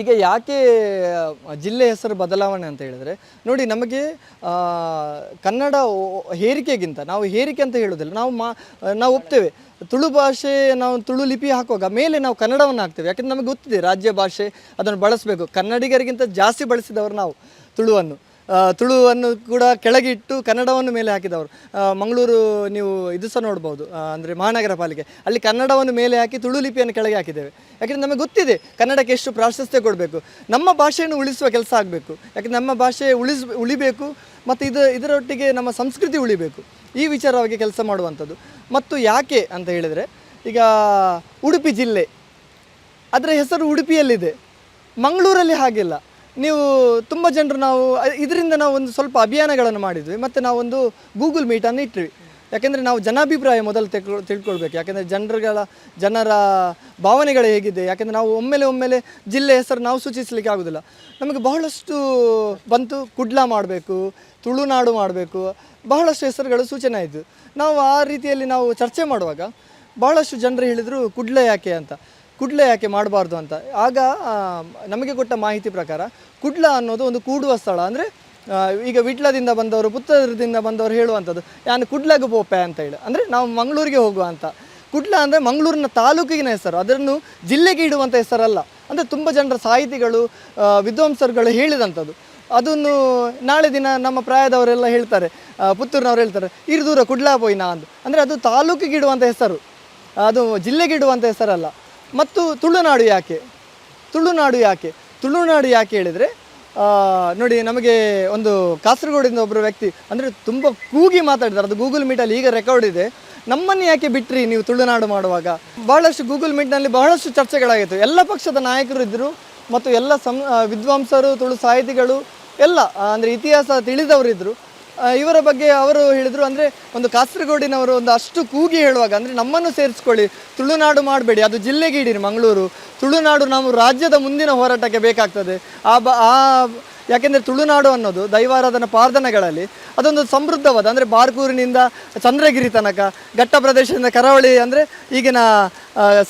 ಈಗ ಯಾಕೆ ಜಿಲ್ಲೆ ಹೆಸರು ಬದಲಾವಣೆ ಅಂತ ಹೇಳಿದರೆ, ನೋಡಿ ನಮಗೆ ಕನ್ನಡ ಹೇರಿಕೆಗಿಂತ, ನಾವು ಹೇರಿಕೆ ಅಂತ ಹೇಳೋದಿಲ್ಲ ನಾವು ಮಾ, ನಾವು ಒಪ್ತೇವೆ. ತುಳು ಭಾಷೆ ನಾವು ತುಳು ಲಿಪಿ ಹಾಕುವಾಗ ಮೇಲೆ ನಾವು ಕನ್ನಡವನ್ನು ಹಾಕ್ತೇವೆ. ಯಾಕಂದ್ರೆ ನಮಗೆ ಗೊತ್ತಿದೆ, ರಾಜ್ಯ ಭಾಷೆ ಅದನ್ನು ಬಳಸಬೇಕು. ಕನ್ನಡಿಗರಿಗಿಂತ ಜಾಸ್ತಿ ಬಳಸಿದವರು ನಾವು ತುಳುವನ್ನು. ತುಳುವನ್ನು ಕೂಡ ಕೆಳಗೆ ಇಟ್ಟು ಕನ್ನಡವನ್ನು ಮೇಲೆ ಹಾಕಿದವರು. ಮಂಗಳೂರು ನೀವು ಇದು ಸಹ ನೋಡ್ಬೋದು ಅಂದರೆ ಮಹಾನಗರ ಪಾಲಿಕೆ. ಅಲ್ಲಿ ಕನ್ನಡವನ್ನು ಮೇಲೆ ಹಾಕಿ ತುಳು ಲಿಪಿಯನ್ನು ಕೆಳಗೆ ಹಾಕಿದ್ದೇವೆ. ಯಾಕೆಂದರೆ ನಮಗೆ ಗೊತ್ತಿದೆ, ಕನ್ನಡಕ್ಕೆ ಎಷ್ಟು ಪ್ರಾಶಸ್ತ್ಯ ಕೊಡಬೇಕು. ನಮ್ಮ ಭಾಷೆಯನ್ನು ಉಳಿಸುವ ಕೆಲಸ ಆಗಬೇಕು. ಯಾಕೆಂದರೆ ನಮ್ಮ ಭಾಷೆ ಉಳಿಸ್, ಉಳಿಬೇಕು, ಮತ್ತು ಇದು, ಇದರೊಟ್ಟಿಗೆ ನಮ್ಮ ಸಂಸ್ಕೃತಿ ಉಳಿಬೇಕು. ಈ ವಿಚಾರವಾಗಿ ಕೆಲಸ ಮಾಡುವಂಥದ್ದು. ಮತ್ತು ಯಾಕೆ ಅಂತ ಹೇಳಿದರೆ, ಈಗ ಉಡುಪಿ ಜಿಲ್ಲೆ, ಅದರ ಹೆಸರು ಉಡುಪಿಯಲ್ಲಿದೆ. ಮಂಗಳೂರಲ್ಲಿ ಹಾಗಿಲ್ಲ. ನೀವು ತುಂಬ ಜನರು ನಾವು, ಇದರಿಂದ ನಾವು ಒಂದು ಸ್ವಲ್ಪ ಅಭಿಯಾನಗಳನ್ನು ಮಾಡಿದ್ವಿ. ಮತ್ತು ನಾವೊಂದು ಗೂಗಲ್ ಮೀಟನ್ನು ಇಟ್ವಿ ಯಾಕೆಂದರೆ ನಾವು ಜನಾಭಿಪ್ರಾಯ ಮೊದಲು ತಿಳ್ಕೊ, ತಿಳ್ಕೊಳ್ಬೇಕು. ಯಾಕೆಂದರೆ ಜನರುಗಳ, ಜನರ ಭಾವನೆಗಳು ಹೇಗಿದೆ. ಯಾಕೆಂದರೆ ನಾವು ಒಮ್ಮೆಲೆ ಒಮ್ಮೆಲೆ ಜಿಲ್ಲೆ ಹೆಸರು ನಾವು ಸೂಚಿಸಲಿಕ್ಕೆ ಆಗೋದಿಲ್ಲ. ನಮಗೆ ಬಹಳಷ್ಟು ಬಂತು, ಕುಡ್ಲ ಮಾಡಬೇಕು ತುಳುನಾಡು ಮಾಡಬೇಕು, ಬಹಳಷ್ಟು ಹೆಸರುಗಳು ಸೂಚನೆ ಆಯಿತು. ನಾವು ಆ ರೀತಿಯಲ್ಲಿ ನಾವು ಚರ್ಚೆ ಮಾಡುವಾಗ ಬಹಳಷ್ಟು ಜನರು ಹೇಳಿದರು ಕುಡ್ಲ ಯಾಕೆ ಅಂತ. ಕುಡ್ಲ ಯಾಕೆ ಮಾಡಬಾರ್ದು ಅಂತ. ಆಗ ನಮಗೆ ಕೊಟ್ಟ ಮಾಹಿತಿ ಪ್ರಕಾರ ಕುಡ್ಲ ಅನ್ನೋದು ಒಂದು ಕೂಡುವ ಸ್ಥಳ. ಅಂದರೆ ಈಗ ವಿಟ್ಲದಿಂದ ಬಂದವರು ಪುತ್ತೂರದಿಂದ ಬಂದವರು ಹೇಳುವಂಥದ್ದು ನಾನು ಕುಡ್ಲಗೆ ಪೋಪೆ ಅಂತ ಹೇಳಿ. ಅಂದರೆ, ನಾವು ಮಂಗಳೂರಿಗೆ ಹೋಗುವ ಅಂತ. ಕುಡ್ಲ ಅಂದರೆ ಮಂಗಳೂರಿನ ತಾಲೂಕಿಗಿನ ಹೆಸರು. ಅದನ್ನು ಜಿಲ್ಲೆಗೆ ಇಡುವಂಥ ಹೆಸರಲ್ಲ. ಅಂದರೆ, ತುಂಬ ಜನರ ಸಾಹಿತಿಗಳು ವಿದ್ವಾಂಸರುಗಳು ಹೇಳಿದಂಥದ್ದು. ಅದನ್ನು ನಾಳೆ ದಿನ ನಮ್ಮ ಪ್ರಾಯದವರೆಲ್ಲ ಹೇಳ್ತಾರೆ. ಪುತ್ತೂರಿನವ್ರು ಹೇಳ್ತಾರೆ, ಇರು ದೂರ ಕುಡ್ಲಾ ಪೋಯ್ನಾ ಅಂತ ಅಂದರೆ, ಅದು ತಾಲೂಕಿಗೆ ಇಡುವಂಥ ಹೆಸರು. ಅದು ಜಿಲ್ಲೆಗೆ ಇಡುವಂಥ ಹೆಸರಲ್ಲ. ಮತ್ತು ತುಳುನಾಡು ಯಾಕೆ? ತುಳುನಾಡು ಯಾಕೆ? ತುಳುನಾಡು ಯಾಕೆ ಹೇಳಿದರೆ ನೋಡಿ ನಮಗೆ ಒಂದು ಕಾಸರಗೋಡಿಂದ ಒಬ್ಬರು ವ್ಯಕ್ತಿ ಅಂದರೆ ತುಂಬ ಕೂಗಿ ಮಾತಾಡಿದ್ದಾರೆ. ಅದು ಗೂಗಲ್ ಮೀಟಲ್ಲಿ ಈಗ ರೆಕಾರ್ಡ್ ಇದೆ. ನಮ್ಮನ್ನು ಯಾಕೆ ಬಿಟ್ರಿ ನೀವು ತುಳುನಾಡು ಮಾಡುವಾಗ? ಬಹಳಷ್ಟು ಗೂಗಲ್ ಮೀಟ್ನಲ್ಲಿ ಬಹಳಷ್ಟು ಚರ್ಚೆಗಳಾಗಿತ್ತು. ಎಲ್ಲ ಪಕ್ಷದ ನಾಯಕರು ಇದ್ದರು ಮತ್ತು ಎಲ್ಲ ಸಂ ವಿದ್ವಾಂಸರು ತುಳು ಸಾಹಿತಿಗಳು ಎಲ್ಲ ಅಂದರೆ ಇತಿಹಾಸ ತಿಳಿದವರು ಇದ್ದರು ಆ, ಇವರ ಬಗ್ಗೆ ಅವರು ಹೇಳಿದರು ಅಂದರೆ ಒಂದು ಕಾಸರಗೋಡಿನವರು ಒಂದು ಅಷ್ಟು ಕೂಗಿ ಹೇಳುವಾಗ, ಅಂದರೆ ನಮ್ಮನ್ನು ಸೇರಿಸ್ಕೊಳ್ಳಿ, ತುಳುನಾಡು ಮಾಡಬೇಡಿ, ಅದು ಜಿಲ್ಲೆಗೆ ಇಡೀರಿ ಮಂಗಳೂರು. ತುಳುನಾಡು ನಾವು ರಾಜ್ಯದ ಮುಂದಿನ ಹೋರಾಟಕ್ಕೆ ಬೇಕಾಗ್ತದೆ. ಆ ಬ, ಆ, ಯಾಕೆಂದರೆ ತುಳುನಾಡು ಅನ್ನೋದು ದೈವಾರಾಧನ ಪಾರ್ಧನಗಳಲ್ಲಿ ಅದೊಂದು ಸಮೃದ್ಧವಾದ, ಅಂದರೆ ಬಾರ್ಕೂರಿನಿಂದ ಚಂದ್ರಗಿರಿ ತನಕ, ಘಟ್ಟ ಪ್ರದೇಶದಿಂದ ಕರಾವಳಿ ಅಂದರೆ ಈಗಿನ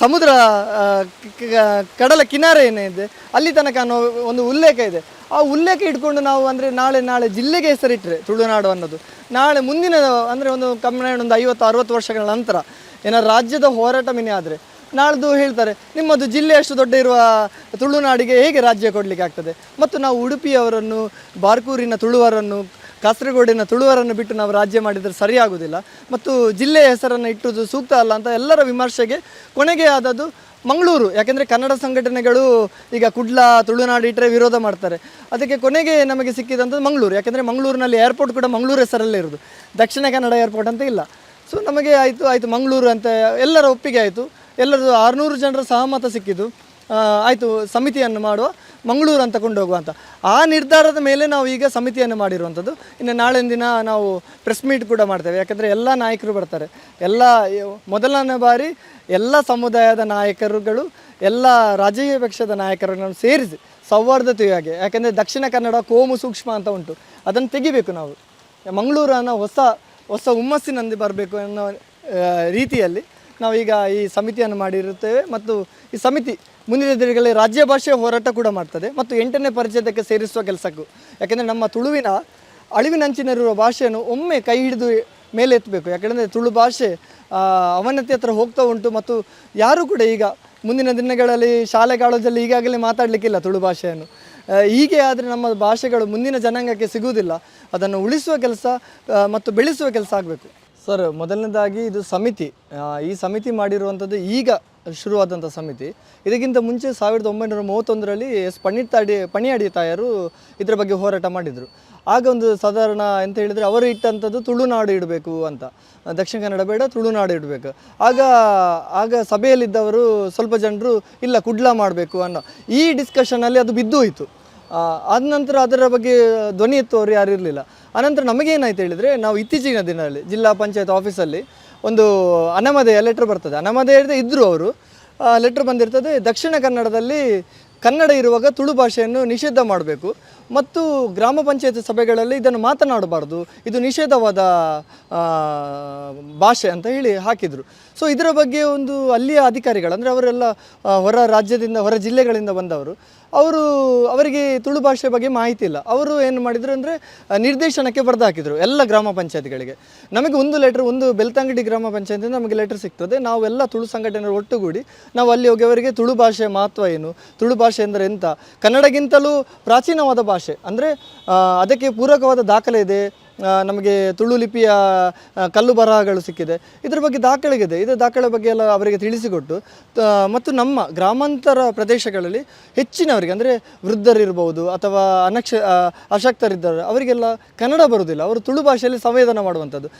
ಸಮುದ್ರ ಕಡಲ ಕಿನಾರೆ ಏನಿದೆ, ಅಲ್ಲಿ ತನಕ ಅನ್ನೋ ಒಂದು ಉಲ್ಲೇಖ ಇದೆ. ಆ ಉಲ್ಲೇಖ ಇಟ್ಕೊಂಡು ನಾವು ಅಂದರೆ ನಾಳೆ ನಾಳೆ ಜಿಲ್ಲೆಗೆ ಹೆಸರಿಟ್ಟರೆ ತುಳುನಾಡು ಅನ್ನೋದು. ನಾಳೆ ಮುಂದಿನ, ಅಂದರೆ ಒಂದು ಕಮ್ಮಿ ಒಂದು ಐವತ್ತು, ಅರವತ್ತು ವರ್ಷಗಳ ನಂತರ ಏನೋ ರಾಜ್ಯದ ಹೋರಾಟ ಮಿನಿ ಆದರೆ ನಾಳ್ದು ಹೇಳ್ತಾರೆ, ನಿಮ್ಮದು ಜಿಲ್ಲೆ ಅಷ್ಟು ದೊಡ್ಡ ಇರುವ ತುಳುನಾಡಿಗೆ ಹೇಗೆ ರಾಜ್ಯ ಕೊಡಲಿಕ್ಕೆ ಆಗ್ತದೆ? ಮತ್ತು ನಾವು ಉಡುಪಿಯವರನ್ನು, ಬಾರ್ಕೂರಿನ ತುಳುವರನ್ನು ಕಾಸರಗೋಡಿನ ತುಳುವರನ್ನು ಬಿಟ್ಟು ನಾವು ರಾಜ್ಯ ಮಾಡಿದರೆ ಸರಿಯಾಗುವುದಿಲ್ಲ. ಮತ್ತು ಜಿಲ್ಲೆಯ ಹೆಸರನ್ನು ಇಟ್ಟುದು ಸೂಕ್ತ ಅಲ್ಲ ಅಂತ ಎಲ್ಲರ ವಿಮರ್ಶೆಗೆ ಕೊನೆಗೆ ಆದದ್ದು ಮಂಗಳೂರು. ಯಾಕೆಂದರೆ ಕನ್ನಡ ಸಂಘಟನೆಗಳು ಈಗ ಕುಡ್ಲ, ತುಳುನಾಡು ಇಟ್ಟರೆ ವಿರೋಧ ಮಾಡ್ತಾರೆ. ಅದಕ್ಕೆ ಕೊನೆಗೆ ನಮಗೆ ಸಿಕ್ಕಿದಂಥದ್ದು ಮಂಗಳೂರು. ಯಾಕೆಂದರೆ ಮಂಗಳೂರಿನಲ್ಲಿ ಏರ್ಪೋರ್ಟ್ ಕೂಡ ಮಂಗಳೂರು ಹೆಸರಲ್ಲೇ ಇರೋದು. ದಕ್ಷಿಣ ಕನ್ನಡ ಏರ್ಪೋರ್ಟ್ ಅಂತ ಇಲ್ಲ. ಸೊ ನಮಗೆ ಆಯಿತು ಆಯಿತು ಮಂಗಳೂರು ಅಂತ ಎಲ್ಲರ ಒಪ್ಪಿಗೆ ಆಯಿತು. ಎಲ್ಲರದು ಆರುನೂರು ಜನರ ಸಹಮತ ಸಿಕ್ಕಿದ್ದು. ಆಯಿತು ಸಮಿತಿಯನ್ನು ಮಾಡುವ. ಮಂಗಳೂರು ಅಂತ ಕೊಂಡೋಗುವ ಅಂತ. ಆ ನಿರ್ಧಾರದ ಮೇಲೆ ನಾವು ಈಗ ಸಮಿತಿಯನ್ನು ಮಾಡಿರುವಂಥದ್ದು. ಇನ್ನು ನಾಳಿನ ದಿನ ನಾವು ಪ್ರೆಸ್ ಮೀಟ್ ಕೂಡ ಮಾಡ್ತೇವೆ. ಯಾಕಂದರೆ ಎಲ್ಲ ನಾಯಕರು ಬರ್ತಾರೆ. ಎಲ್ಲ ಮೊದಲನೇ ಬಾರಿ ಎಲ್ಲ ಸಮುದಾಯದ ನಾಯಕರುಗಳು ಎಲ್ಲ ರಾಜಕೀಯ ಪಕ್ಷದ ನಾಯಕರನ್ನು ಸೇರಿಸಿ ಸೌಹಾರ್ದತೆಯಾಗಿ ಯಾಕೆಂದರೆ ದಕ್ಷಿಣ ಕನ್ನಡ ಕೋಮು ಸೂಕ್ಷ್ಮ ಅಂತ ಉಂಟು. ಅದನ್ನು ತೆಗಿಬೇಕು ನಾವು. ಮಂಗಳೂರನ್ನು ಹೊಸ ಹೊಸ ಹುಮ್ಮಸ್ಸಿನಲ್ಲಿ ಬರಬೇಕು ಅನ್ನೋ ಆ, ರೀತಿಯಲ್ಲಿ ನಾವೀಗ ಈ ಸಮಿತಿಯನ್ನು ಮಾಡಿರುತ್ತೇವೆ ಮತ್ತು ಈ ಸಮಿತಿ ಮುಂದಿನ ದಿನಗಳಲ್ಲಿ ರಾಜ್ಯ ಭಾಷೆಯ ಹೋರಾಟ ಕೂಡ ಮಾಡ್ತದೆ ಮತ್ತು ಎಂಟನೇ ಪರಿಚಯದಕ್ಕೆ ಸೇರಿಸುವ ಕೆಲಸಕ್ಕೂ. ಯಾಕೆಂದರೆ ನಮ್ಮ ತುಳುವಿನ ಅಳಿವಿನಂಚಿನಲ್ಲಿರುವ ಭಾಷೆಯನ್ನು ಒಮ್ಮೆ ಕೈ ಹಿಡಿದು ಮೇಲೆ ಎತ್ತಬೇಕು. ಯಾಕೆಂದರೆ ತುಳು ಭಾಷೆ ಅವನತಿ ಹತ್ರ ಹೋಗ್ತಾ ಉಂಟು ಮತ್ತು ಯಾರೂ ಕೂಡ ಈಗ ಮುಂದಿನ ದಿನಗಳಲ್ಲಿ ಶಾಲೆ ಕಾಲೇಜಲ್ಲಿ ಈಗಾಗಲೇ ಮಾತಾಡಲಿಕ್ಕಿಲ್ಲ ತುಳು ಭಾಷೆಯನ್ನು. ಹೀಗೆ ಆದರೆ ನಮ್ಮ ಭಾಷೆಗಳು ಮುಂದಿನ ಜನಾಂಗಕ್ಕೆ ಸಿಗುವುದಿಲ್ಲ. ಅದನ್ನು ಉಳಿಸುವ ಕೆಲಸ ಮತ್ತು ಬೆಳೆಸುವ ಕೆಲಸ ಆಗಬೇಕು. ಸರ್, ಮೊದಲನೇದಾಗಿ ಇದು ಸಮಿತಿ. ಈ ಸಮಿತಿ ಮಾಡಿರುವಂಥದ್ದು ಈಗ ಶುರುವಾದಂಥ ಸಮಿತಿ. ಇದಕ್ಕಿಂತ ಮುಂಚೆ ಸಾವಿರದ ಒಂಬೈನೂರ ಮೂವತ್ತೊಂದರಲ್ಲಿ ಎಸ್ ಪಣಿತಾಡಿ ಪಣಿಯಾಡಿ ತಾಯರು ಇದರ ಬಗ್ಗೆ ಹೋರಾಟ ಮಾಡಿದರು. ಆಗ ಒಂದು ಸಾಧಾರಣ ಅಂತ ಹೇಳಿದರೆ ಅವರು ಇಟ್ಟಂಥದ್ದು ತುಳುನಾಡು ಇಡಬೇಕು ಅಂತ. ದಕ್ಷಿಣ ಕನ್ನಡ ಬೇಡ ತುಳುನಾಡು ಇಡಬೇಕು. ಆಗ ಆಗ ಸಭೆಯಲ್ಲಿದ್ದವರು ಸ್ವಲ್ಪ ಜನರು, ಇಲ್ಲ ಕುಡ್ಲ ಮಾಡಬೇಕು ಅನ್ನೋ. ಈ ಡಿಸ್ಕಷನಲ್ಲಿ ಅದು ಬಿದ್ದು ಹೋಯಿತು ಆದ ನಂತರ ಅದರ ಬಗ್ಗೆ ಧ್ವನಿ ಎತ್ತುವವರು ಯಾರು ಇರಲಿಲ್ಲ. ಆನಂತರ ನಮಗೇನಾಯ್ತು ಹೇಳಿದರೆ, ನಾವು ಇತ್ತೀಚಿನ ದಿನದಲ್ಲಿ ಜಿಲ್ಲಾ ಪಂಚಾಯತ್ ಆಫೀಸಲ್ಲಿ ಒಂದು ಅನಾಮಧೇಯ ಲೆಟ್ರ್ ಬರ್ತದೆ. ಅನಮದೆ ಇರದೆ ಇದ್ದರು ಅವರು ಲೆಟ್ರ್ ಬಂದಿರ್ತದೆ, ದಕ್ಷಿಣ ಕನ್ನಡದಲ್ಲಿ ಕನ್ನಡ ಇರುವಾಗ ತುಳು ಭಾಷೆಯನ್ನು ನಿಷೇಧ ಮಾಡಬೇಕು. ಮತ್ತು ಗ್ರಾಮ ಪಂಚಾಯತ್ ಸಭೆಗಳಲ್ಲಿ ಇದನ್ನು ಮಾತನಾಡಬಾರ್ದು. ಇದು ನಿಷೇಧವಾದ ಭಾಷೆ ಅಂತ ಹೇಳಿ ಹಾಕಿದರು. ಸೊ ಇದರ ಬಗ್ಗೆ ಒಂದು ಅಲ್ಲಿಯ ಅಧಿಕಾರಿಗಳು ಅಂದರೆ ಅವರೆಲ್ಲ ಹೊರ ರಾಜ್ಯದಿಂದ, ಹೊರ ಜಿಲ್ಲೆಗಳಿಂದ ಬಂದವರು. ಅವರು ಅವರಿಗೆ ತುಳು ಭಾಷೆ ಬಗ್ಗೆ ಮಾಹಿತಿ ಇಲ್ಲ. ಅವರು ಏನು ಮಾಡಿದರು ಅಂದರೆ ನಿರ್ದೇಶನಕ್ಕೆ ಬರೆದು ಹಾಕಿದರು ಎಲ್ಲ ಗ್ರಾಮ ಪಂಚಾಯತ್ಗಳಿಗೆ. ನಮಗೆ ಒಂದು ಲೆಟ್ರ್ ಒಂದು ಬೆಳ್ತಂಗಡಿ ಗ್ರಾಮ ಪಂಚಾಯತಿಂದ ನಮಗೆ ಲೆಟ್ರ್ ಸಿಗ್ತದೆ. ನಾವೆಲ್ಲ ತುಳು ಸಂಘಟನೆ ಒಟ್ಟುಗೂಡಿ, ನಾವು ಅಲ್ಲಿ ಹೋಗಿ ಅವರಿಗೆ ತುಳು ಭಾಷೆಯ ಮಹತ್ವ ಏನು, ತುಳು ಭಾಷೆ ಅಂದರೆ ಎಂಥ ಕನ್ನಡಗಿಂತಲೂ ಪ್ರಾಚೀನವಾದ ಭಾಷೆ. ಅಂದರೆ ಅದಕ್ಕೆ ಪೂರಕವಾದ ದಾಖಲೆ ಇದೆ. ನಮಗೆ ತುಳು ಲಿಪಿಯ ಕಲ್ಲು ಬರಹಗಳು ಸಿಕ್ಕಿದೆ. ಇದರ ಬಗ್ಗೆ ದಾಖಲೆಗಿದೆ ಇದು ದಾಖಲೆ ಬಗ್ಗೆ ಎಲ್ಲ ಅವರಿಗೆ ತಿಳಿಸಿಕೊಟ್ಟು ಮತ್ತು ನಮ್ಮ ಗ್ರಾಮಾಂತರ ಪ್ರದೇಶಗಳಲ್ಲಿ ಹೆಚ್ಚಿನವರಿಗೆ, ಅಂದರೆ ವೃದ್ಧರಿರ್ಬೋದು ಅಥವಾ ಅನಕ್ಷ ಅಶಕ್ತರಿದ್ದಾರೆ, ಅವರಿಗೆಲ್ಲ ಕನ್ನಡ ಬರುವುದಿಲ್ಲ. ಅವರು ತುಳು ಭಾಷೆಯಲ್ಲಿ ಸಂವೇದನ ಮಾಡುವಂಥದ್ದು.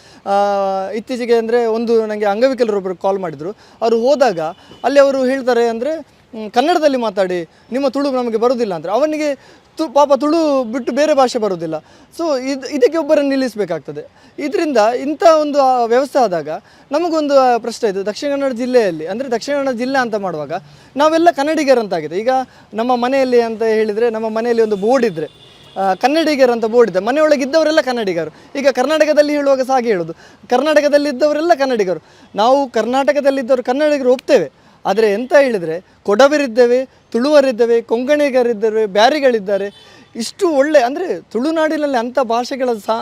ಇತ್ತೀಚೆಗೆ ಅಂದರೆ ಒಂದು ನನಗೆ ಅಂಗವಿಕಲರೊಬ್ಬರು ಕಾಲ್ ಮಾಡಿದರು. ಅವರು ಹೋದಾಗ ಅಲ್ಲಿ ಅವರು ಹೇಳ್ತಾರೆ ಅಂದರೆ ಕನ್ನಡದಲ್ಲಿ ಮಾತಾಡಿ, ನಿಮ್ಮ ತುಳು ನಮಗೆ ಬರುವುದಿಲ್ಲ ಅಂದರೆ. ಅವನಿಗೆ ತು ಪಾಪ ತುಳು ಬಿಟ್ಟು ಬೇರೆ ಭಾಷೆ ಬರುವುದಿಲ್ಲ. ಸೊ ಇದು, ಇದಕ್ಕೆ ಒಬ್ಬರನ್ನು ನಿಲ್ಲಿಸಬೇಕಾಗ್ತದೆ. ಇದರಿಂದ ಇಂಥ ಒಂದು ವ್ಯವಸ್ಥೆ ಆದಾಗ ನಮಗೊಂದು ಪ್ರಶ್ನೆ ಇದು. ದಕ್ಷಿಣ ಕನ್ನಡ ಜಿಲ್ಲೆಯಲ್ಲಿ, ಅಂದರೆ ದಕ್ಷಿಣ ಕನ್ನಡ ಜಿಲ್ಲೆ ಅಂತ ಮಾಡುವಾಗ ನಾವೆಲ್ಲ ಕನ್ನಡಿಗರಂತಾಗಿದೆ. ಈಗ ನಮ್ಮ ಮನೆಯಲ್ಲಿ ಅಂತ ಹೇಳಿದರೆ, ನಮ್ಮ ಮನೆಯಲ್ಲಿ ಒಂದು ಬೋರ್ಡ್ ಇದ್ದರೆ ಕನ್ನಡಿಗರು ಅಂತ ಬೋರ್ಡ್ ಇದೆ. ಮನೆಯೊಳಗೆ ಇದ್ದವರೆಲ್ಲ ಕನ್ನಡಿಗರು. ಈಗ ಕರ್ನಾಟಕದಲ್ಲಿ ಹೇಳುವಾಗ ಸಹ ಹಾಗೆ ಹೇಳೋದು ಕರ್ನಾಟಕದಲ್ಲಿ ಇದ್ದವರೆಲ್ಲ ಕನ್ನಡಿಗರು. ನಾವು ಕರ್ನಾಟಕದಲ್ಲಿದ್ದವರು ಕನ್ನಡಿಗರು ಒಪ್ತೇವೆ. ಆದರೆ ಎಂತ ಹೇಳಿದರೆ ಕೊಡವರಿದ್ದೇವೆ, ತುಳುವರಿದ್ದೇವೆ ಕೊಂಕಣಿಗರಿದ್ದೇವೆ ಬ್ಯಾರಿಗಳಿದ್ದಾರೆ. ಇಷ್ಟು ಒಳ್ಳೆ ಅಂದರೆ ತುಳುನಾಡಿನಲ್ಲಿ ಅಂಥ ಭಾಷೆಗಳ ಸಾ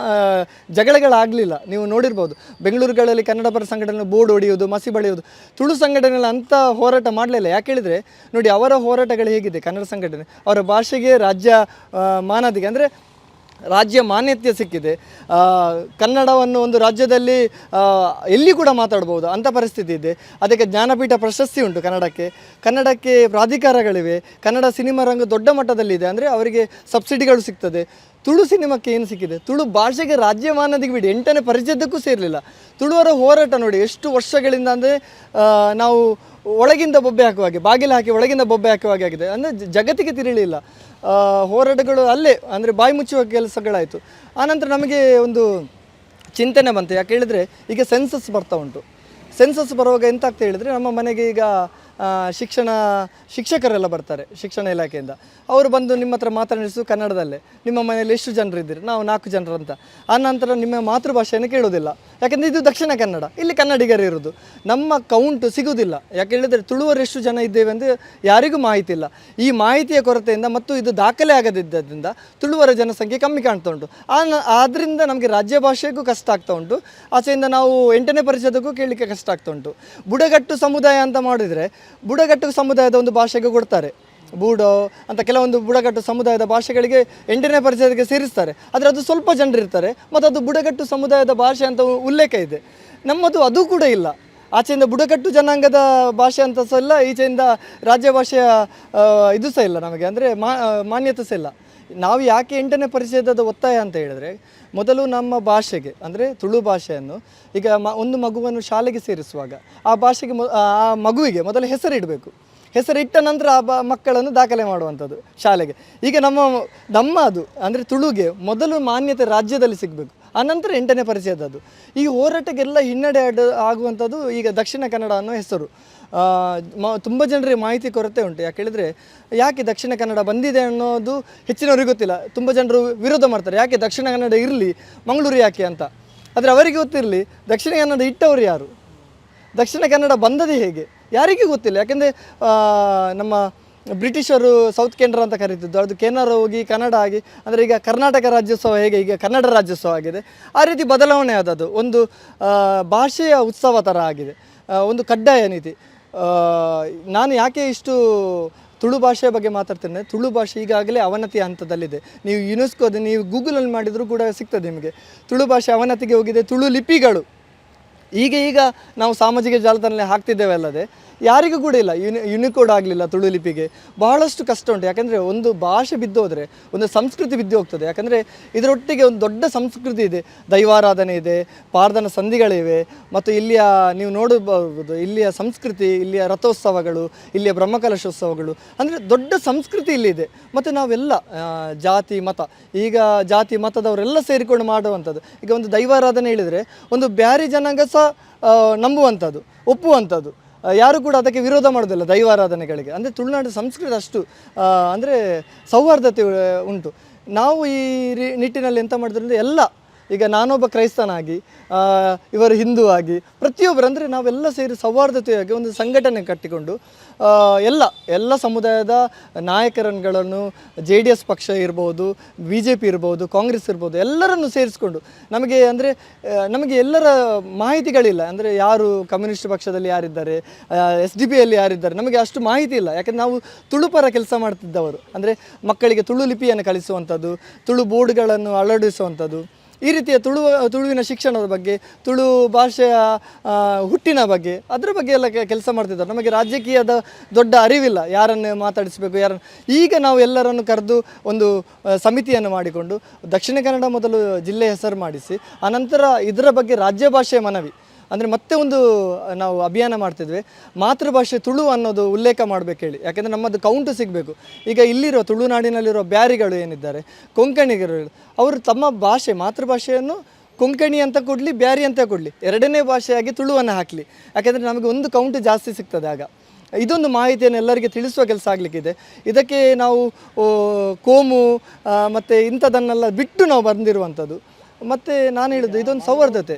ಜಗಳಗಳಾಗಲಿಲ್ಲ. ನೀವು ನೋಡಿರ್ಬೋದು, ಬೆಂಗಳೂರುಗಳಲ್ಲಿ ಕನ್ನಡ ಪರ ಸಂಘಟನೆ ಬೋರ್ಡ್ ಹೊಡೆಯೋದು ಮಸಿ ಬಳಿಯೋದು ತುಳು ಸಂಘಟನೆಗಳ ಅಂಥ ಹೋರಾಟ ಮಾಡಲಿಲ್ಲ. ಯಾಕೆ ಹೇಳಿದರೆ, ನೋಡಿ ಅವರ ಹೋರಾಟಗಳು ಹೇಗಿದೆ ಕನ್ನಡ ಸಂಘಟನೆ. ಅವರ ಭಾಷೆಗೆ ರಾಜ್ಯ ಮಾನದಿಗೆ. ಅಂದರೆ ರಾಜ್ಯ ಮಾನ್ಯತೆ ಸಿಕ್ಕಿದೆ. ಕನ್ನಡವನ್ನು ಒಂದು ರಾಜ್ಯದಲ್ಲಿ ಎಲ್ಲಿ ಕೂಡ ಮಾತಾಡ್ಬೋದು ಅಂಥ ಪರಿಸ್ಥಿತಿ ಇದೆ. ಅದಕ್ಕೆ ಜ್ಞಾನಪೀಠ ಪ್ರಶಸ್ತಿ ಉಂಟು ಕನ್ನಡಕ್ಕೆ. ಕನ್ನಡಕ್ಕೆ ಪ್ರಾಧಿಕಾರಗಳಿವೆ. ಕನ್ನಡ ಸಿನಿಮಾ ರಂಗ ದೊಡ್ಡ ಮಟ್ಟದಲ್ಲಿದೆ ಅಂದರೆ ಅವರಿಗೆ ಸಬ್ಸಿಡಿಗಳು ಸಿಗ್ತದೆ. ತುಳು ಸಿನಿಮಾಕ್ಕೆ ಏನು ಸಿಕ್ಕಿದೆ? ತುಳು ಭಾಷೆಗೆ ರಾಜ್ಯ ಮಾನ್ಯತೆಗೆ ಬಿಡಿ. ಎಂಟನೇ ಪರಿಚಯದಕ್ಕೂ ಸೇರಲಿಲ್ಲ. ತುಳುವರ ಹೋರಾಟ ನೋಡಿ, ಎಷ್ಟು ವರ್ಷಗಳಿಂದ ಅಂದರೆ ನಾವು ಒಳಗಿಂದ ಬೊಬ್ಬೆ ಹಾಕುವ ಹಾಗೆ ಬಾಗಿಲು ಹಾಕಿ ಒಳಗಿಂದ ಬೊಬ್ಬೆ ಹಾಕುವ ಹಾಗೆ ಆಗಿದೆ. ಅಂದರೆ ಜಗತ್ತಿಗೆ ತಿರುಳಿಲ್ಲ ಹೋರಾಟಗಳು ಅಲ್ಲೇ, ಅಂದರೆ ಬಾಯಿ ಮುಚ್ಚುವ ಕೆಲಸಗಳಾಯಿತು. ಆನಂತರ ನಮಗೆ ಒಂದು ಚಿಂತನೆ ಬಂತು. ಯಾಕೆ ಹೇಳಿದರೆ, ಈಗ ಸೆನ್ಸಸ್ ಬರ್ತಾ ಉಂಟು. ಸೆನ್ಸಸ್ ಬರುವಾಗ ಎಂತ ಆಗ್ತಾ ಹೇಳಿದರೆ, ನಮ್ಮ ಮನೆಗೆ ಈಗ ಶಿಕ್ಷಣ ಶಿಕ್ಷಕರೆಲ್ಲ ಬರ್ತಾರೆ ಶಿಕ್ಷಣ ಇಲಾಖೆಯಿಂದ. ಅವರು ಬಂದು ನಿಮ್ಮ ಹತ್ರ ಮಾತನಾಡಿಸು ಕನ್ನಡದಲ್ಲೇ. ನಿಮ್ಮ ಮನೆಯಲ್ಲಿ ಎಷ್ಟು ಜನರು ಇದ್ದೀರಿ? ನಾವು ನಾಲ್ಕು ಜನರು ಅಂತ ಆ ನಂತರ ನಿಮ್ಮ ಮಾತೃಭಾಷೆಯನ್ನು ಕೇಳೋದಿಲ್ಲ. ಯಾಕೆಂದರೆ ಇದು ದಕ್ಷಿಣ ಕನ್ನಡ. ಇಲ್ಲಿ ಕನ್ನಡಿಗರು ಇರೋದು. ನಮ್ಮ ಕೌಂಟ್ ಸಿಗುವುದಿಲ್ಲ ಯಾಕೆ ಹೇಳಿದರೆ ತುಳುವರು ಎಷ್ಟು ಜನ ಇದ್ದೇವೆ ಅಂದರೆ ಯಾರಿಗೂ ಮಾಹಿತಿ ಇಲ್ಲ ಈ ಮಾಹಿತಿಯ ಕೊರತೆಯಿಂದ ಮತ್ತು ಇದು ದಾಖಲೆ ಆಗದಿದ್ದರಿಂದ ತುಳುವರ ಜನಸಂಖ್ಯೆ ಕಮ್ಮಿ ಕಾಣ್ತಾ ಉಂಟು. ಆದ್ದರಿಂದ ನಮಗೆ ರಾಜ್ಯ ಭಾಷೆಗೂ ಕಷ್ಟ ಆಗ್ತಾ ಉಂಟು. ಆಚೆಯಿಂದ ನಾವು ಎಂಟನೇ ಪರಿಚಯದಕ್ಕೂ ಕೇಳಲಿಕ್ಕೆ ಕಷ್ಟ ಆಗ್ತಾ ಉಂಟು. ಬುಡಗಟ್ಟು ಸಮುದಾಯ ಅಂತ ಮಾಡಿದರೆ ಬುಡಗಟ್ಟು ಸಮುದಾಯದ ಒಂದು ಭಾಷೆಗೆ ಕೊಡ್ತಾರೆ. ಬೂಡೋ ಅಂತ ಕೆಲವೊಂದು ಬುಡಕಟ್ಟು ಸಮುದಾಯದ ಭಾಷೆಗಳಿಗೆ ಎಂಟನೇ ಪರಿಚಯಕ್ಕೆ ಸೇರಿಸ್ತಾರೆ. ಆದರೆ ಅದು ಸ್ವಲ್ಪ ಜನರಿರ್ತಾರೆ ಮತ್ತು ಅದು ಬುಡಕಟ್ಟು ಸಮುದಾಯದ ಭಾಷೆ ಅಂತ ಉಲ್ಲೇಖ ಇದೆ. ನಮ್ಮದು ಅದು ಕೂಡ ಇಲ್ಲ. ಆಚೆಯಿಂದ ಬುಡಕಟ್ಟು ಜನಾಂಗದ ಭಾಷೆ ಅಂತ ಸಹ ಇಲ್ಲ, ಈಚೆಯಿಂದ ರಾಜ್ಯ ಭಾಷೆಯ ಇದು ಸಹ ಇಲ್ಲ ನಮಗೆ. ಅಂದರೆ ಮಾನ್ಯತೆ ಸಹ ಇಲ್ಲ. ನಾವು ಯಾಕೆ ಎಂಟನೇ ಪರಿಚಯದ ಒತ್ತಾಯ ಅಂತ ಹೇಳಿದ್ರೆ, ಮೊದಲು ನಮ್ಮ ಭಾಷೆಗೆ, ಅಂದರೆ ತುಳು ಭಾಷೆಯನ್ನು, ಈಗ ಒಂದು ಮಗುವನ್ನು ಶಾಲೆಗೆ ಸೇರಿಸುವಾಗ, ಆ ಭಾಷೆಗೆ ಆ ಮಗುವಿಗೆ ಮೊದಲು ಹೆಸರಿಡಬೇಕು ಹೆಸರಿಟ್ಟ ನಂತರ ಆ ಮಕ್ಕಳನ್ನು ದಾಖಲೆ ಮಾಡುವಂಥದ್ದು ಶಾಲೆಗೆ. ಈಗ ನಮ್ಮ ನಮ್ಮ ಅದು ಅಂದರೆ ತುಳುಗೆ ಮೊದಲು ಮಾನ್ಯತೆ ರಾಜ್ಯದಲ್ಲಿ ಸಿಗಬೇಕು ಆನಂತರ ಎಂಟನೇ ಪರಿಚಯದದ್ದು. ಈ ಹೋರಾಟಕ್ಕೆಲ್ಲ ಹಿನ್ನಡೆ ಅಡ ಆಗುವಂಥದ್ದು ಈಗ ದಕ್ಷಿಣ ಕನ್ನಡ ಅನ್ನೋ ಹೆಸರು. ಆ, ಮ ತುಂಬ ಜನರಿಗೆ ಮಾಹಿತಿ ಕೊರತೆ ಉಂಟು. ಯಾಕೆ ಹೇಳಿದರೆ ಯಾಕೆ ದಕ್ಷಿಣ ಕನ್ನಡ ಬಂದಿದೆ ಅನ್ನೋದು ಹೆಚ್ಚಿನವರಿಗೆ ಗೊತ್ತಿಲ್ಲ. ತುಂಬ ಜನರು ವಿರೋಧ ಮಾಡ್ತಾರೆ. ಯಾಕೆ ದಕ್ಷಿಣ ಕನ್ನಡ ಇರಲಿ ಮಂಗಳೂರು ಯಾಕೆ ಅಂತ. ಆದರೆ ಅವರಿಗೆ ಗೊತ್ತಿರಲಿ ದಕ್ಷಿಣ ಕನ್ನಡ ಇಟ್ಟವರು ಯಾರು? ದಕ್ಷಿಣ ಕನ್ನಡ ಬಂದದೇ ಹೇಗೆ? ಯಾರಿಗೂ ಗೊತ್ತಿಲ್ಲ. ಯಾಕೆಂದರೆ ನಮ್ಮ ಬ್ರಿಟಿಷರು ಸೌತ್ ಕೇಂದ್ರ ಅಂತ ಕರೀತಿದ್ದು. ಅದು ಕೆನರ ಹೋಗಿ ಕನ್ನಡ ಆಗಿ, ಅಂದರೆ ಈಗ ಕರ್ನಾಟಕ ರಾಜ್ಯೋತ್ಸವ ಹೇಗೆ? ಈಗ ಕನ್ನಡ ರಾಜ್ಯೋತ್ಸವ ಆಗಿದೆ. ಆ ರೀತಿ ಬದಲಾವಣೆ ಆದದ್ದು. ಒಂದು ಭಾಷೆಯ ಉತ್ಸವ ಥರ ಆಗಿದೆ. ಒಂದು ಕಡ್ಡಾಯ ನೀತಿ. ನಾನು ಯಾಕೆ ಇಷ್ಟು ತುಳು ಭಾಷೆಯ ಬಗ್ಗೆ ಮಾತಾಡ್ತೇನೆ? ತುಳು ಭಾಷೆ ಈಗಾಗಲೇ ಅವನತಿಯ ಹಂತದಲ್ಲಿದೆ. ನೀವು ಯುನೆಸ್ಕೋದ, ನೀವು ಗೂಗಲಲ್ಲಿ ಮಾಡಿದರೂ ಕೂಡ ಸಿಗ್ತದೆ ನಿಮಗೆ. ತುಳು ಭಾಷೆ ಅವನತಿಗೆ ಹೋಗಿದೆ ತುಳು ಲಿಪಿಗಳು. ಈಗ ಈಗ ನಾವು ಸಾಮಾಜಿಕ ಜಾಲತಾಣದಲ್ಲಿ ಹಾಕ್ತಿದ್ದೇವೆ ಅಲ್ಲದೆ ಯಾರಿಗೂ ಕೂಡ ಇಲ್ಲ. ಯುನಿ ಯುನಿಕೋಡ್ ಆಗಲಿಲ್ಲ ತುಳು ಲಿಪಿಗೆ ಬಹಳಷ್ಟು ಕಷ್ಟ ಉಂಟು. ಯಾಕಂದರೆ ಒಂದು ಭಾಷೆ ಬಿದ್ದು ಹೋದರೆ ಒಂದು ಸಂಸ್ಕೃತಿ ಬಿದ್ದು ಹೋಗ್ತದೆ ಯಾಕಂದರೆ ಇದರೊಟ್ಟಿಗೆ ಒಂದು ದೊಡ್ಡ ಸಂಸ್ಕೃತಿ ಇದೆ. ದೈವಾರಾಧನೆ ಇದೆ ಪಾರ್ದನ ಸಂಧಿಗಳಿವೆ, ಮತ್ತು ಇಲ್ಲಿಯ ನೀವು ನೋಡಬಹುದು, ಇಲ್ಲಿಯ ಸಂಸ್ಕೃತಿ, ಇಲ್ಲಿಯ ರಥೋತ್ಸವಗಳು, ಇಲ್ಲಿಯ ಬ್ರಹ್ಮಕಲಶೋತ್ಸವಗಳು. ಅಂದರೆ ದೊಡ್ಡ ಸಂಸ್ಕೃತಿ ಇಲ್ಲಿದೆ. ಮತ್ತು ನಾವೆಲ್ಲ ಜಾತಿ, ಮತ. ಈಗ ಜಾತಿ, ಮತದವರೆಲ್ಲ ಸೇರಿಕೊಂಡು ಮಾಡುವಂಥದ್ದು. ಈಗ ಒಂದು ದೈವಾರಾಧನೆ ಹೇಳಿದರೆ ಒಂದು ಬ್ಯಾರಿ ಜನಾಂಗ ಸಹ ನಂಬುವಂಥದ್ದು, ಒಪ್ಪುವಂಥದ್ದು. ಯಾರು ಕೂಡ ಅದಕ್ಕೆ ವಿರೋಧ ಮಾಡೋದಿಲ್ಲ ದೈವಾರಾಧನೆಗಳಿಗೆ ಅಂದರೆ ತುಳುನಾಡು ಸಂಸ್ಕೃತಿ ಅಷ್ಟು ಅಂದರೆ ಸೌಹಾರ್ದತೆ ಉಂಟು. ನಾವು ಈ ನಿಟ್ಟಿನಲ್ಲಿ ಎಂತ ಮಾಡಿದ್ರಿಂದ ಎಲ್ಲ ಈಗ ನಾನೊಬ್ಬ ಕ್ರೈಸ್ತನಾಗಿ ಇವರು ಹಿಂದೂ ಆಗಿ, ಪ್ರತಿಯೊಬ್ಬರು ಅಂದರೆ ನಾವೆಲ್ಲ ಸೇರಿ ಸೌಹಾರ್ದತೆಯಾಗಿ ಒಂದು ಸಂಘಟನೆ ಕಟ್ಟಿಕೊಂಡು ಎಲ್ಲ ಎಲ್ಲ ಸಮುದಾಯದ ನಾಯಕರುಗಳನ್ನು ಜೆ ಡಿ ಎಸ್ ಪಕ್ಷ ಇರ್ಬೋದು, ಬಿ ಜೆ ಪಿ ಇರ್ಬೋದು, ಕಾಂಗ್ರೆಸ್ ಇರ್ಬೋದು, ಎಲ್ಲರನ್ನು ಸೇರಿಸ್ಕೊಂಡು, ನಮಗೆ ಅಂದರೆ ನಮಗೆ ಎಲ್ಲರ ಮಾಹಿತಿಗಳಿಲ್ಲ. ಅಂದರೆ ಯಾರು ಕಮ್ಯುನಿಸ್ಟ್ ಪಕ್ಷದಲ್ಲಿ ಯಾರಿದ್ದಾರೆ ಎಸ್ ಡಿ ಪಿಯಲ್ಲಿ ಯಾರಿದ್ದಾರೆ, ನಮಗೆ ಅಷ್ಟು ಮಾಹಿತಿ ಇಲ್ಲ. ಯಾಕಂದರೆ ನಾವು ತುಳುಪರ ಕೆಲಸ ಮಾಡ್ತಿದ್ದವರು. ಅಂದರೆ ಮಕ್ಕಳಿಗೆ ತುಳು ಲಿಪಿಯನ್ನು ಕಳಿಸುವಂಥದ್ದು, ತುಳು ಬೋರ್ಡ್ಗಳನ್ನು ಅಳವಡಿಸುವಂಥದ್ದು. ಈ ರೀತಿಯ ತುಳು ತುಳುವಿನ ಶಿಕ್ಷಣದ ಬಗ್ಗೆ, ತುಳು ಭಾಷೆಯ ಹುಟ್ಟಿನ ಬಗ್ಗೆ, ಅದರ ಬಗ್ಗೆ ಎಲ್ಲ ಕೆಲಸ ಮಾಡ್ತಿದ್ದಾರೆ. ನಮಗೆ ರಾಜಕೀಯದ ದೊಡ್ಡ ಅರಿವಿಲ್ಲ. ಯಾರನ್ನು ಮಾತಾಡಿಸಬೇಕು ಯಾರನ್ನು ಈಗ ನಾವು ಎಲ್ಲರನ್ನು ಕರೆದು ಒಂದು ಸಮಿತಿಯನ್ನು ಮಾಡಿಕೊಂಡು ದಕ್ಷಿಣ ಕನ್ನಡ ಮೊದಲು ಜಿಲ್ಲೆ ಹೆಸರು ಮಾಡಿಸಿ, ಆನಂತರ ಇದರ ಬಗ್ಗೆ ರಾಜ್ಯ ಭಾಷೆಯ ಮನವಿ. ಅಂದರೆ ಮತ್ತೆ ಒಂದು ನಾವು ಅಭಿಯಾನ ಮಾಡ್ತಿದ್ವಿ. ಮಾತೃಭಾಷೆ ತುಳು ಅನ್ನೋದು ಉಲ್ಲೇಖ ಮಾಡಬೇಕು ಹೇಳಿ. ಯಾಕೆಂದರೆ ನಮ್ಮದು ಕೌಂಟು ಸಿಗಬೇಕು. ಈಗ ಇಲ್ಲಿರೋ ತುಳುನಾಡಿನಲ್ಲಿರೋ ಬ್ಯಾರಿಗಳು ಏನಿದ್ದಾರೆ, ಕೊಂಕಣಿಗರು, ಅವರು ತಮ್ಮ ಭಾಷೆ, ಮಾತೃಭಾಷೆಯನ್ನು ಕೊಂಕಣಿ ಅಂತ ಕೊಡಲಿ, ಬ್ಯಾರಿ ಅಂತ ಕೊಡಲಿ. ಎರಡನೇ ಭಾಷೆಯಾಗಿ ತುಳುವನ್ನು ಹಾಕಲಿ. ಯಾಕೆಂದರೆ ನಮಗೆ ಒಂದು ಕೌಂಟ್ ಜಾಸ್ತಿ ಸಿಗ್ತದೆ ಆಗ. ಇದೊಂದು ಮಾಹಿತಿಯನ್ನು ಎಲ್ಲರಿಗೆ ತಿಳಿಸುವ ಕೆಲಸ ಆಗಲಿಕ್ಕಿದೆ. ಇದಕ್ಕೆ ನಾವು ಕೋಮು ಮತ್ತು ಇಂಥದನ್ನೆಲ್ಲ ಬಿಟ್ಟು ನಾವು ಬಂದಿರುವಂಥದ್ದು. ಮತ್ತು ನಾನು ಹೇಳಿದ್ದು ಇದೊಂದು ಸೌಹಾರ್ದತೆ.